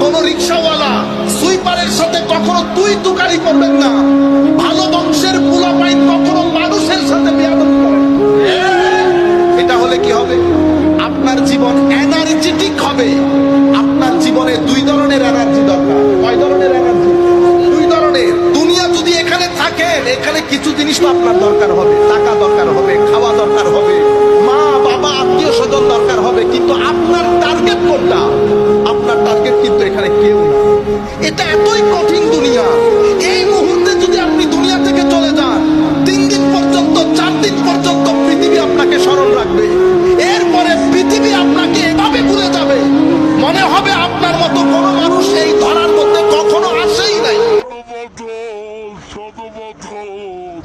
কোন রিক্সাওয়ালা সুইপারের সাথে কখনো তুই তুকারি করবেন না। ভালো বংশের পোলাপাইন কখনো মানুষের সাথে করেন এটা হলে কি হবে? আপনার জীবন এনার্জেটিক হবে। আপনার জীবনে দুই ধরনের এনার্জি দরকার। কয় ধরনের এনার্জি দুই ধরনের। দুনিয়া যদি এখানে থাকেন এখানে কিছু জিনিস তো আপনার দরকার হবে। o